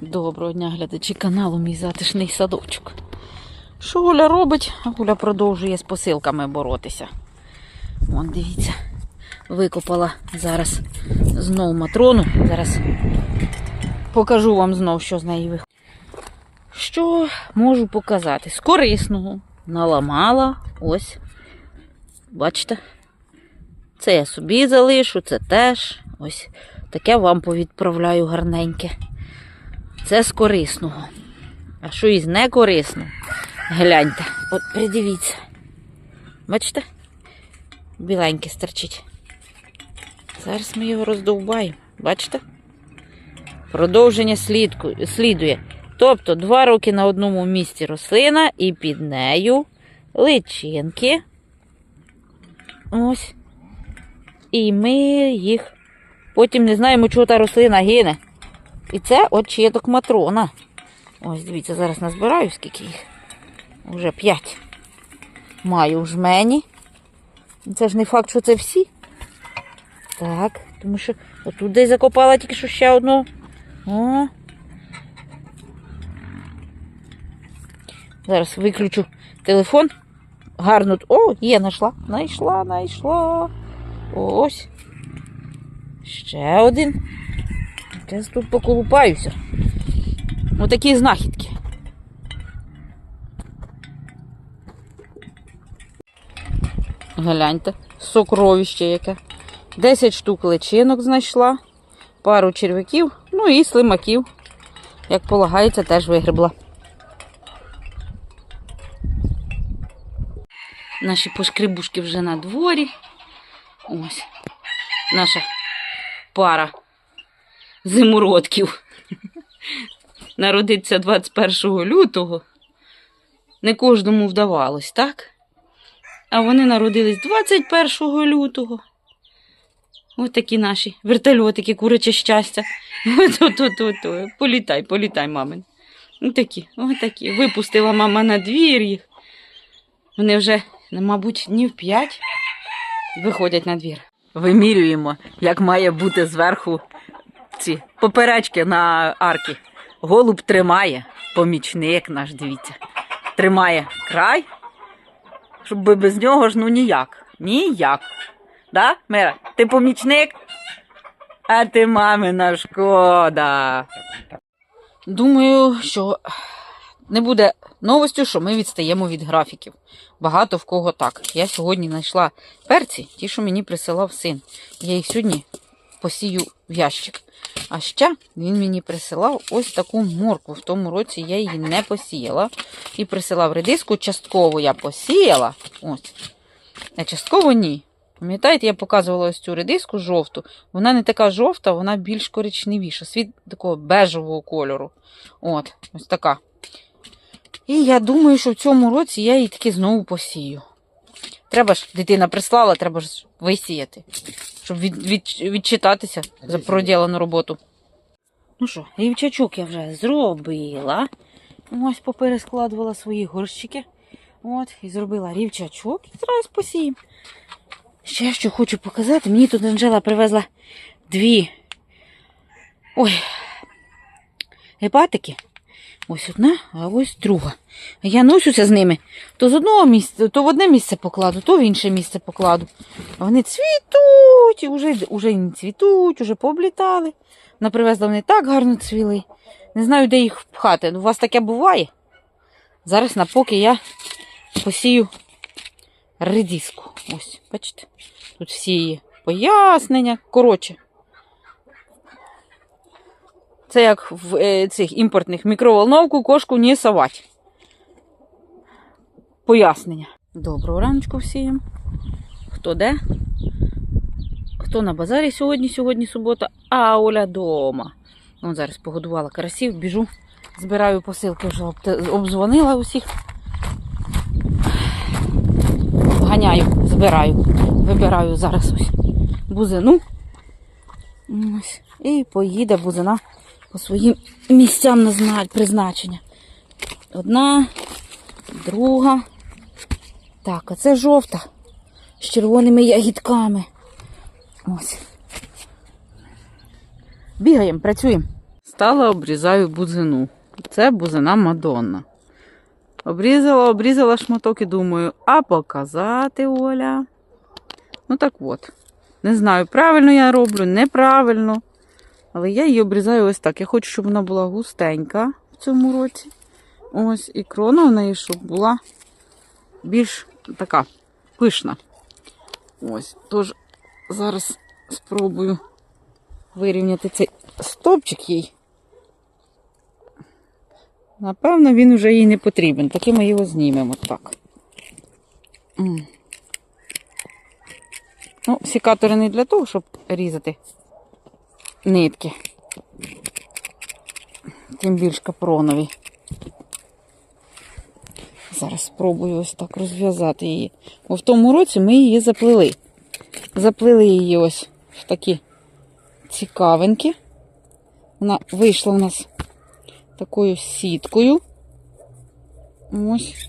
Доброго дня, глядачі каналу Мій затишний садочок. Що Гуля робить? Гуля продовжує з посилками боротися. Вон, дивіться, викопала зараз знов матрону. Зараз покажу вам знов, що з неї виходить. Що можу показати? З корисного наламала ось. Бачите? Це я собі залишу, це теж. Ось таке вам повідправляю гарненьке. Це з корисного. А що із некорисного? Гляньте, от придивіться. Бачите? Біленьке стерчить. Зараз ми його роздовбаємо. Бачите? Продовження слідку, слідує. Тобто два роки на одному місці рослина і під нею личинки. Ось. І ми їх потім не знаємо, чого та рослина гине. І це очіток матрона. Ось, дивіться, зараз назбираю, скільки їх. Уже п'ять. Маю в жмені. Це ж не факт, що це всі. Так, тому що отут десь закопала тільки що ще одну. О. Зараз виключу телефон. Гарно. О, є, знайшла. Знайшла, знайшла. Ось. Ще один. Зараз тут поколупаюся. Отакі знахідки. Гляньте, сокровище яке. 10 штук личинок знайшла, пару черв'яків, ну і слимаків. Як полагається, теж вигребла. Наші пошкрибушки вже на дворі. Ось наша пара зимородків. Народиться 21 лютого. Не кожному вдавалось, так? А вони народились 21 лютого. Ось такі наші вертольотики, куряче щастя. Ото-то-то. Політай, політай, мамин. Ось такі, ось такі. Випустила мама на двір їх. Вони вже, мабуть, днів п'ять виходять на двір. Вимірюємо, як має бути зверху ці поперечки на арки. Голуб тримає, помічник наш, дивіться. Тримає край, щоб без нього ж ну ніяк. Ніяк. Да, Мира? Ти помічник? А ти мамина шкода. Думаю, що не буде новостю, що ми відстаємо від графіків. Багато в кого так. Я сьогодні знайшла перці, ті, що мені присилав син. Я їх сьогодні посію в ящик. А ще він мені присилав ось таку моркву. В тому році я її не посіяла. І присилав редиску. Частково я посіяла. Ось. А частково ні. Пам'ятаєте, я показувала ось цю редиску жовту. Вона не така жовта, вона більш коричневіша. Світ такого бежевого кольору. От, ось така. І я думаю, що в цьому році я її таки знову посію. Треба ж, дитина прислала, треба ж висіяти, щоб від, від, відчитатися за проділену роботу. Ну що, рівчачок я вже зробила. Ось поперескладувала свої горщики. От, і зробила рівчачок і зараз посіємо. Ще що хочу показати, мені тут Анжела привезла дві ой, гепатики. Ось одна, а ось друга. Я носюся з ними. То з одного місця, то в одне місце покладу, то в інше місце покладу. А вони цвітуть, уже, уже не цвітуть, уже пооблітали. Вона привезла вони так гарно цвіли. Не знаю, де їх пхати. Ну, У вас таке буває. Зараз на поки я посію редиску. Ось, бачите? Тут всі її пояснення. Коротше. Це як в е, цих імпортних мікроволновку кошку не совать. Пояснення. Доброго раночку всім. Хто де? Хто на базарі сьогодні, сьогодні субота, а Оля дома. Вон зараз погодувала карасів, біжу, збираю посилки, вже обдзвонила усіх. Ганяю, збираю, вибираю зараз ось бузину. Ось. І поїде бузина по своїм місцям призначення. Одна, друга. Так, а це жовта з червоними ягідками. Ось. Бігаємо, працюємо. Стала обрізаю бузину. Це бузина Мадонна. Обрізала, обрізала шматок і думаю, а показати Оля. Ну так от. Не знаю, правильно я роблю, неправильно. Але я її обрізаю ось так. Я хочу, щоб вона була густенька в цьому році. Ось, і крона у неї, щоб була більш така пишна. Ось, тож зараз спробую вирівняти цей стовпчик їй. Напевно, він вже їй не потрібен. Таки ми його знімемо так. Ну, сікатори не для того, щоб різати нитки. Тим більш капронові. Зараз спробую ось так розв'язати її. Бо в тому році ми її заплели. Заплели її ось в такі цікавинки. Вона вийшла у нас такою сіткою. Ось.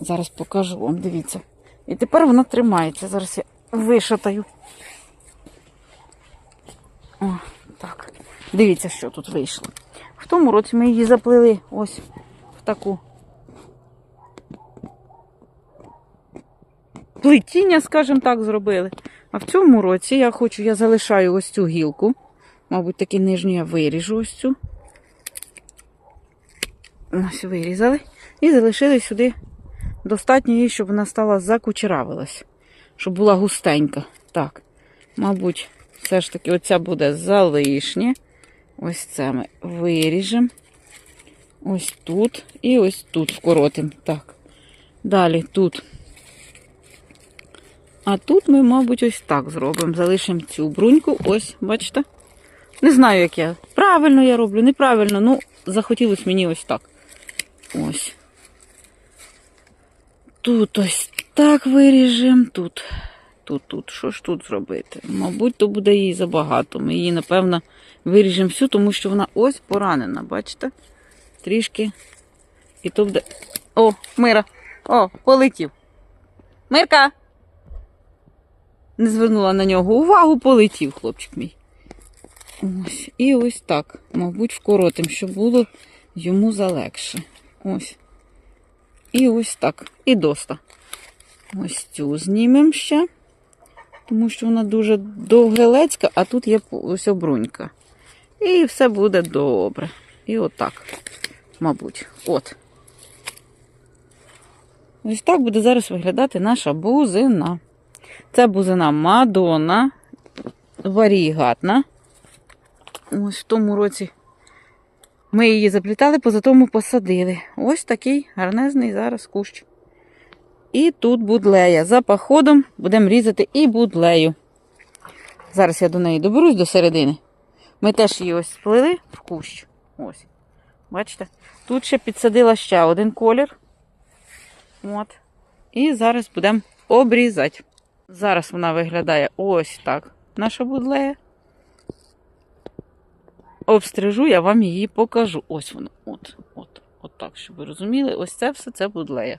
Зараз покажу вам, дивіться. І тепер вона тримається. Зараз я вишатаю. О, так. Дивіться, що тут вийшло. В тому році ми її заплели ось в таку плетіння, скажімо так, зробили. А в цьому році я хочу, я залишаю ось цю гілку. Мабуть, таки нижню я виріжу ось цю. Ось вирізали. І залишили сюди достатньо її, щоб вона стала закучеравилась. Щоб була густенька. Так, мабуть, все ж таки оця буде залишнє. Ось це ми виріжемо. Ось тут і ось тут вкоротимо. Так. Далі тут. А тут ми, мабуть, ось так зробимо. Залишимо цю бруньку. Ось, бачите? Не знаю, як я. Правильно я роблю, неправильно. Ну, захотілося мені ось так. Ось. Тут ось так виріжемо. Тут, тут, тут. Що ж тут зробити? Мабуть, то буде їй забагато. Ми її, напевно, виріжемо всю, тому що вона ось поранена, бачите? Трішки. І то буде. О, Мира! О, полетів. Мирка! Не звернула на нього увагу, полетів хлопчик мій. Ось. І ось так, мабуть, вкоротим, щоб було йому залегше. Ось. І ось так. І доста. Ось цю знімемо ще, тому що вона дуже довгелецька, а тут є ось обрунька. І все буде добре. І отак, мабуть. От. Ось так буде зараз виглядати наша бузина. Це бузина Мадонна, варігатна. Ось в тому році ми її заплітали, поза тому посадили. Ось такий гарнезний зараз кущ. І тут будлея. За походом будемо різати і будлею. Зараз я до неї доберусь до середини. Ми теж її ось сплели в кущ. Ось. Бачите? Тут ще підсадила ще один колір. От. І зараз будемо обрізати. Зараз вона виглядає ось так. Наша будлея. Обстрижу, я вам її покажу. Ось воно. От, от, от так, щоб ви розуміли, ось це все це будлея.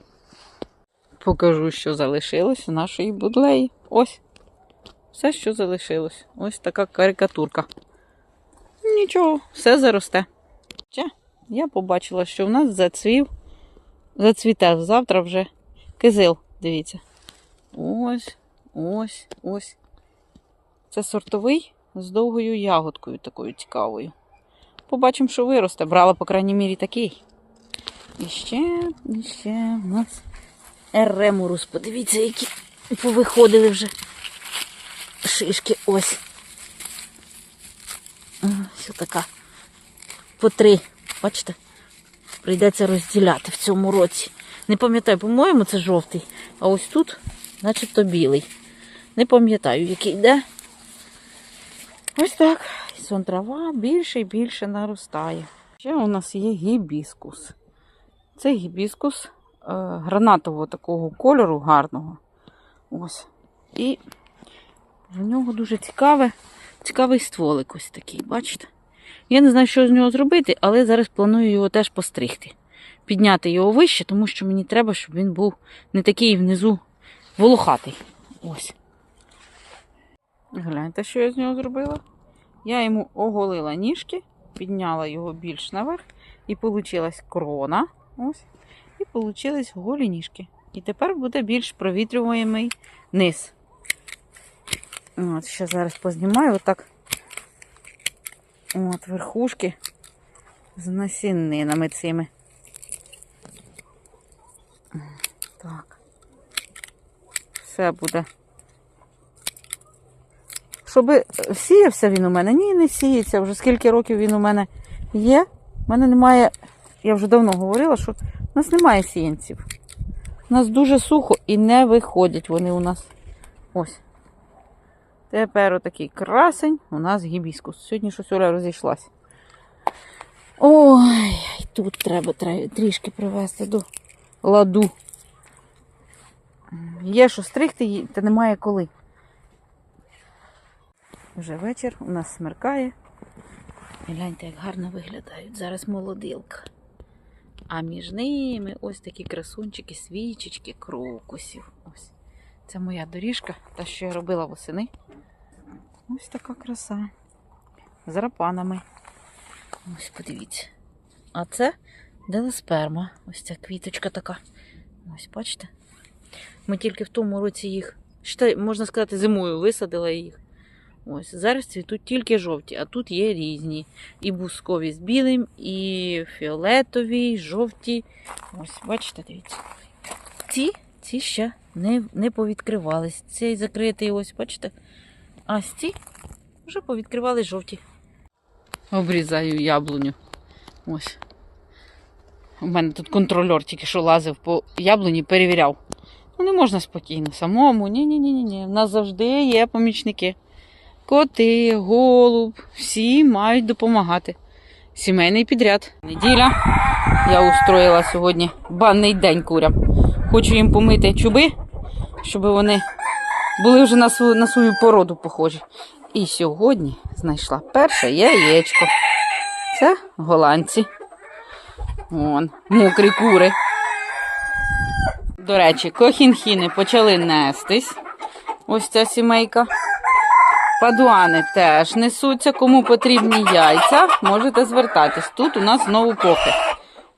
Покажу, що залишилось у нашої будлеї. Ось. Все, що залишилось. Ось така карикатурка. Нічого, все заросте. Ще я побачила, що в нас зацвів, зацвіте завтра вже кизил. Дивіться. Ось, ось, ось. Це сортовий з довгою ягодкою такою цікавою. Побачимо, що виросте. Брала, по крайній мірі, такий. І ще, і ще у нас еремурус. Подивіться, які повиходили вже шишки. Ось. Ось така. По три. Бачите? Прийдеться розділяти в цьому році. Не пам'ятаю, по-моєму, це жовтий. А ось тут, начебто, білий. Не пам'ятаю, який йде. Ось так. Сон трава більше і більше наростає. Ще у нас є гібіскус. Це гібіскус е, гранатового такого кольору гарного. Ось. І в нього дуже цікаве, цікавий стволик ось такий, бачите? Я не знаю, що з нього зробити, але зараз планую його теж постригти. Підняти його вище, тому що мені треба, щоб він був не такий внизу волохатий. Ось. Гляньте, що я з нього зробила. Я йому оголила ніжки, підняла його більш наверх, і получилась крона. Ось. І получились голі ніжки. І тепер буде більш провітрюваємий низ. От, ще зараз познімаю отак. От, верхушки з насінинами цими. Так. Все буде. Щоб сіявся він у мене? Ні, не сіється. Вже скільки років він у мене є. У мене немає, я вже давно говорила, що у нас немає сіянців. У нас дуже сухо і не виходять вони у нас. Ось. Тепер отакий красень у нас гібіскус. Сьогодні щось Оля розійшлась. Ой, тут треба, трішки привести до ладу. Є що стригти, та немає коли. Вже вечір, у нас смеркає. Гляньте, як гарно виглядають. Зараз молодилка. А між ними ось такі красунчики, свічечки, крокусів. Ось. Це моя доріжка, та що я робила восени. Ось така краса. З рапанами. Ось подивіться. А це делесперма. Ось ця квіточка така. Ось, бачите? Ми тільки в тому році їх, можна сказати, зимою висадила їх. Ось, зараз цвітуть тільки жовті, а тут є різні. І бускові з білим, і фіолетові, і жовті. Ось, бачите, дивіться. Ці, ці ще не, не повідкривались. Цей закритий, ось, бачите. А ці вже повідкривались жовті. Обрізаю яблуню. Ось. У мене тут контрольор тільки що лазив по яблуні, перевіряв. Ну, не можна спокійно, самому. Ні-ні-ні. ні У нас завжди є помічники. Коти, голуб, всі мають допомагати. Сімейний підряд. Неділя. Я устроїла сьогодні банний день курям. Хочу їм помити чуби, щоб вони були вже на свою, на свою породу похожі. І сьогодні знайшла перше яєчко. Це голландці. Вон, мокрі кури. До речі, кохінхіни почали нестись. Ось ця сімейка. Падуани теж несуться. Кому потрібні яйця, можете звертатись. Тут у нас знову похи.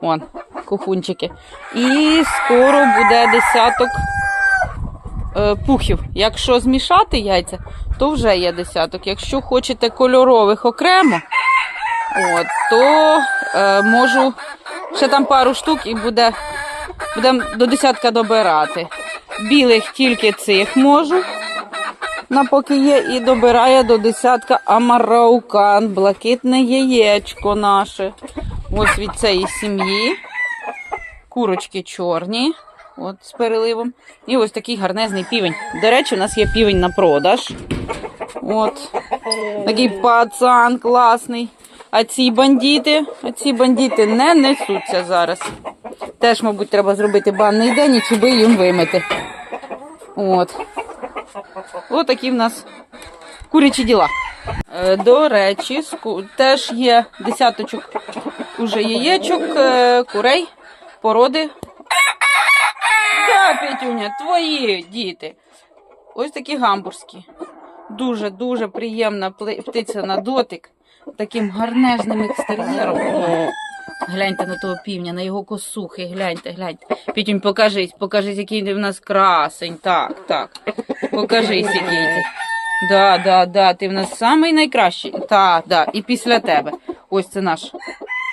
Вон, кухунчики. І скоро буде десяток е, пухів. Якщо змішати яйця, то вже є десяток. Якщо хочете кольорових окремо, от, то е, можу ще там пару штук і буде, будемо до десятка добирати. Білих тільки цих можу. На поки є і добирає до десятка амараукан, блакитне яєчко наше. Ось від цієї сім'ї. Курочки чорні, от з переливом. І ось такий гарнезний півень. До речі, у нас є півень на продаж. От. Такий пацан класний. А ці бандити, а ці бандити не несуться зараз. Теж, мабуть, треба зробити банний день і чуби їм вимити. От. Ось такі в нас курячі діла. Е, До речі, теж є десяточок уже яєчок, е, курей, породи. Так, Петюня, твої діти. Ось такі гамбурзькі. Дуже-дуже приємна птиця на дотик. Таким гарнежним екстер'єром. Гляньте на того півня, на його косухи, гляньте, гляньте. Пітюнь, покажись, покажись, який в нас красень. Так, так. Покажись, який ти. Да, да, да, ти в нас самий найкращий. Так, да. І після тебе. Ось це наш,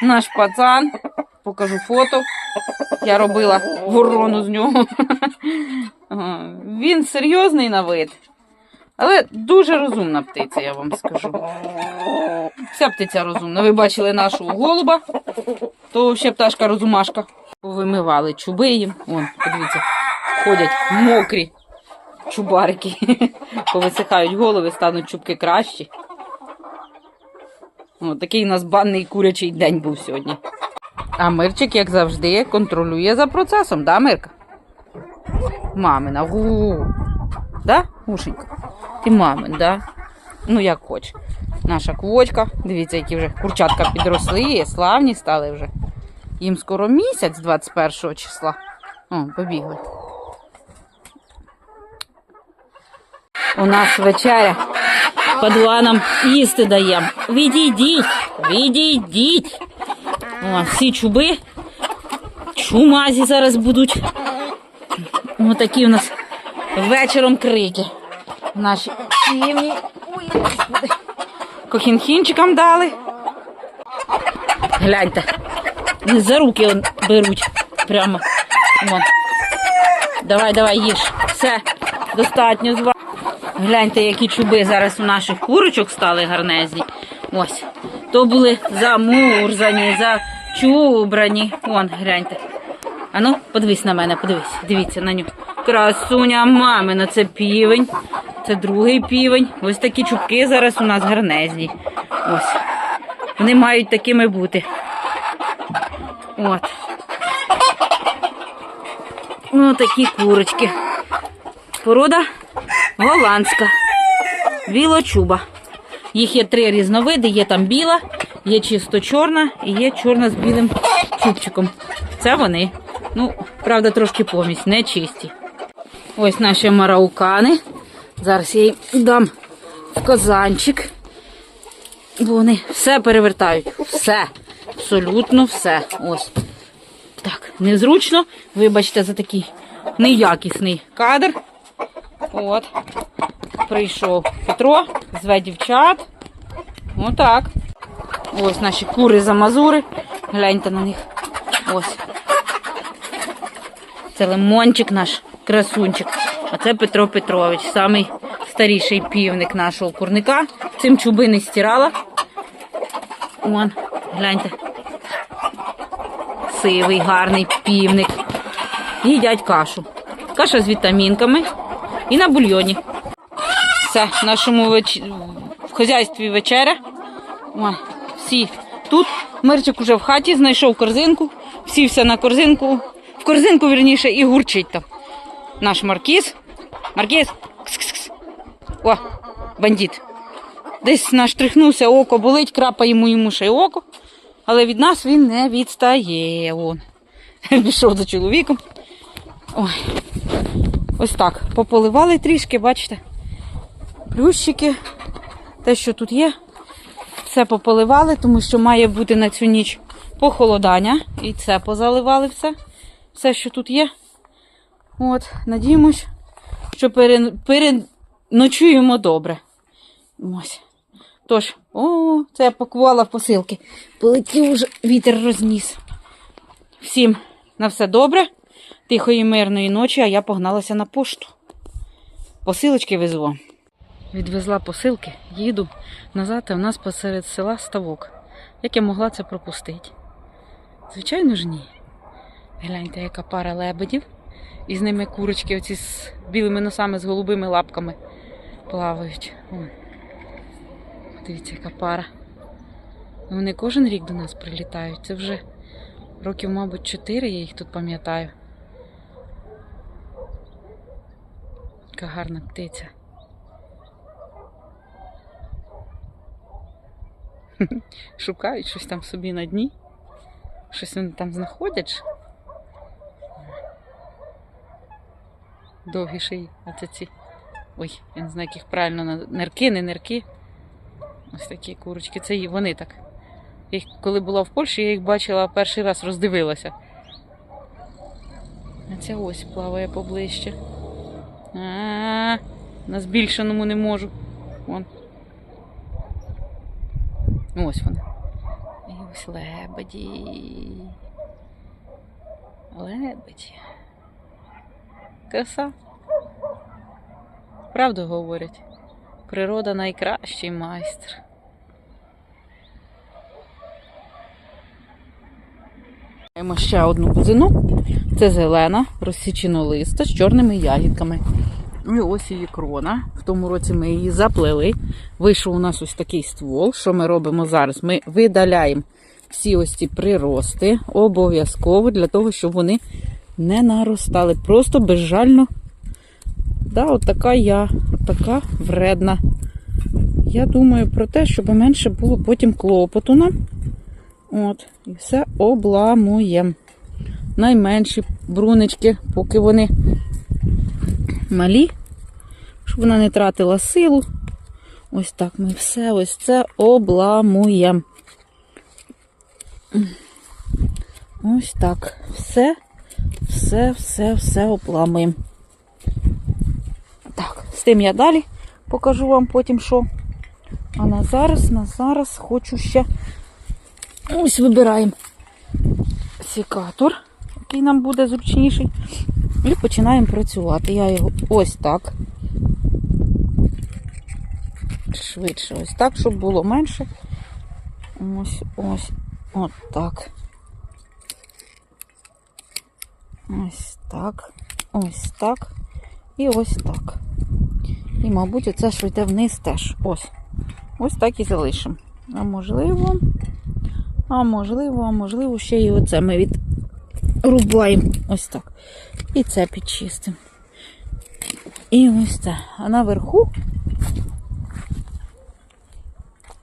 наш пацан. Покажу фото. Я робила ворону з нього. Він серйозний на вид. Але дуже розумна птиця, я вам скажу. Вся птиця розумна. Ви бачили нашого голуба, то ще пташка розумашка. Повимивали чуби їм. Вон, подивіться, ходять мокрі чубарики. Повисихають голови, стануть чубки кращі. О, такий у нас банний курячий день був сьогодні. А Мирчик, як завжди, контролює за процесом, да, Мирка? Мамина. Гу. Да, Гушенька? Ти мамин, да? Ну, як хоч. Наша квочка. Дивіться, які вже курчатка підросли, славні стали вже. Їм скоро місяць 21 числа. О, побігли. У нас вечеря. По два їсти даємо. Відійдіть, відійдіть. О, всі чуби. Чумазі зараз будуть. Отакі у нас вечором крики. Наші господи. Кохінхінчикам дали. Гляньте. За руки беруть. Прямо. Вон. Давай, давай, їж. Все, достатньо з вас. Гляньте, які чуби зараз у наших курочок стали гарнезні. Ось. То були замурзані, зачубрані. Вон, гляньте. Ану, подивись на мене, подивись, дивіться на нього. Красуня мамина, це півень. Це другий півень. Ось такі чубки зараз у нас гарнезні. Ось. Вони мають такими бути. От. Ось такі курочки. Порода голландська. Білочуба. Їх є три різновиди, є там біла, є чисто чорна і є чорна з білим чубчиком. Це вони. Ну, правда, трошки помість, не чисті. Ось наші мараукани. Зараз я їм дам в казанчик. Бо вони все перевертають. Все. Абсолютно все. Ось. Так, незручно. Вибачте за такий неякісний кадр. От. Прийшов Петро, зве дівчат. Отак. Ось наші кури замазури. Гляньте на них. Ось. Це лимончик наш, красунчик. А це Петро Петрович, самий старіший півник нашого курника. Цим чуби не стирала. Вон, гляньте. Сивий, гарний півник. Їдять кашу. Каша з вітамінками і на бульйоні. Все, в нашому веч... в хазяйстві вечеря. Ой, всі тут. Мирчик уже в хаті знайшов корзинку, сівся на корзинку. В корзинку, вірніше, і гурчить там. Наш маркіз. Маркіз. Кс-кс-кс. О, бандит. Десь наштрихнувся, око болить, крапаємо йому ще й око. Але від нас він не відстає. Вон. Пішов за чоловіком. Ой. Ось так. Пополивали трішки, бачите? Плющики. Те, що тут є, все пополивали, тому що має бути на цю ніч похолодання. І це позаливали все. Все, що тут є. От, надіємось, що пере... переночуємо добре. Ось. Тож, о, це я пакувала в посилки. Полетів уже вітер розніс. Всім на все добре. Тихої мирної ночі, а я погналася на пошту. Посилочки везу. Відвезла посилки, їду назад, а в нас посеред села ставок. Як я могла це пропустити? Звичайно ж ні. Гляньте, яка пара лебедів. І з ними курочки оці з білими носами, з голубими лапками плавають. Вон. Дивіться, яка пара. Ну, Вони кожен рік до нас прилітають. Це вже років, мабуть, чотири я їх тут пам'ятаю. Яка гарна птиця. Шукають щось там собі на дні. Щось вони там знаходять. Довгі шиї. Оце ці. Ой, я не знаю, як їх правильно нирки, не нирки. Ось такі курочки. Це вони так. Їх, коли була в Польщі, я їх бачила перший раз, роздивилася. А ця ось плаває поближче. А, на збільшеному не можу. Вон. Ось вони. І ось лебеді. Лебеді. Краса. Правду говорять. Природа найкращий майстер. Маємо ще одну бузину. Це зелена, розсіченолиста з чорними ягідками. І ось її крона. В тому році ми її заплели. Вийшов у нас ось такий ствол. Що ми робимо зараз? Ми видаляємо всі ось ці прирости обов'язково для того, щоб вони не наростали. Просто безжально. Да, от така я, от така вредна. Я думаю про те, щоб менше було потім клопоту нам. От, і все обламуємо. Найменші брунички, поки вони малі, щоб вона не тратила силу. Ось так ми все ось це обламуємо. Ось так. Все, все, все, все обламуємо. Так, з тим я далі покажу вам потім, що. А на зараз, на зараз хочу ще. Ось вибираємо секатор, який нам буде зручніший. І починаємо працювати. Я його ось так. Швидше, ось так, щоб було менше. Ось, ось, от так. Ось так. Ось так. І ось так. І, мабуть, оце що йде вниз теж. Ось. Ось так і залишимо. А можливо, а можливо, а можливо, ще і оце ми відрубаємо. Ось так. І це підчистимо. І ось це. А наверху,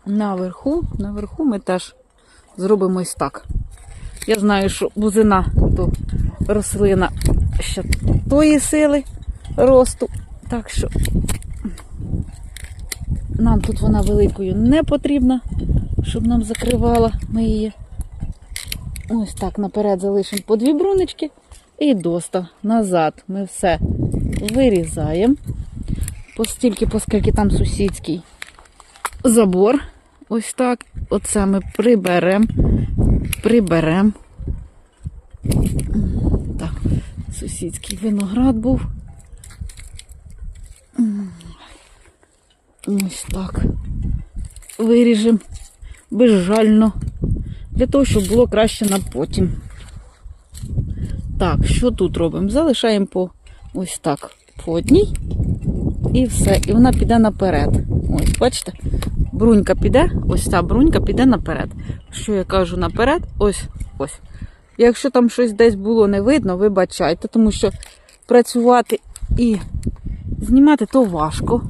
наверху, наверху ми теж зробимо ось так. Я знаю, що бузина то рослина ще тої сили росту. Так що нам тут вона великою не потрібна, щоб нам закривала. Ми її ось так наперед залишимо по дві брунички і доста назад. Ми все вирізаємо. Постільки, оскільки там сусідський забор. Ось так. Оце ми приберемо. Приберемо. Сусідський виноград був. Ось так. Виріжемо безжально. Для того, щоб було краще на потім. Так, що тут робимо? Залишаємо по ось так по одній. І все. І вона піде наперед. Ось, бачите? Брунька піде, ось ця брунька піде наперед. Що я кажу наперед? Ось ось. Якщо там щось десь було не видно, вибачайте, тому що працювати і знімати то важко.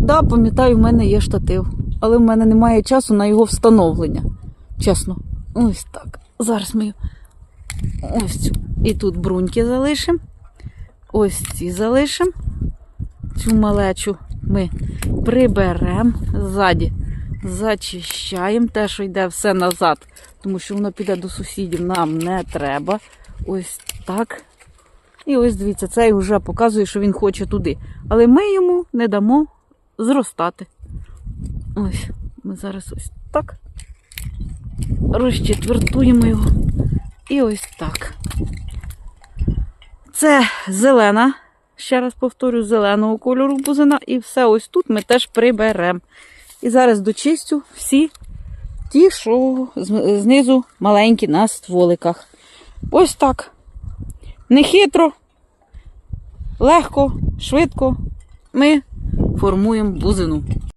Да, пам'ятаю, в мене є штатив, але в мене немає часу на його встановлення. Чесно. Ось так. Зараз ми ось цю. І тут бруньки залишимо. Ось ці залишимо. Цю малечу ми приберемо ззаді, зачищаємо те, що йде все назад, тому що воно піде до сусідів, нам не треба. Ось так. І ось дивіться, цей вже показує, що він хоче туди. Але ми йому не дамо зростати. Ось, ми зараз ось так розчетвертуємо його. І ось так. Це зелена, ще раз повторю, зеленого кольору бузина. І все ось тут ми теж приберемо. І зараз дочистю всі ті, що знизу маленькі на стволиках. Ось так. Нехитро, легко, швидко ми формуємо бузину.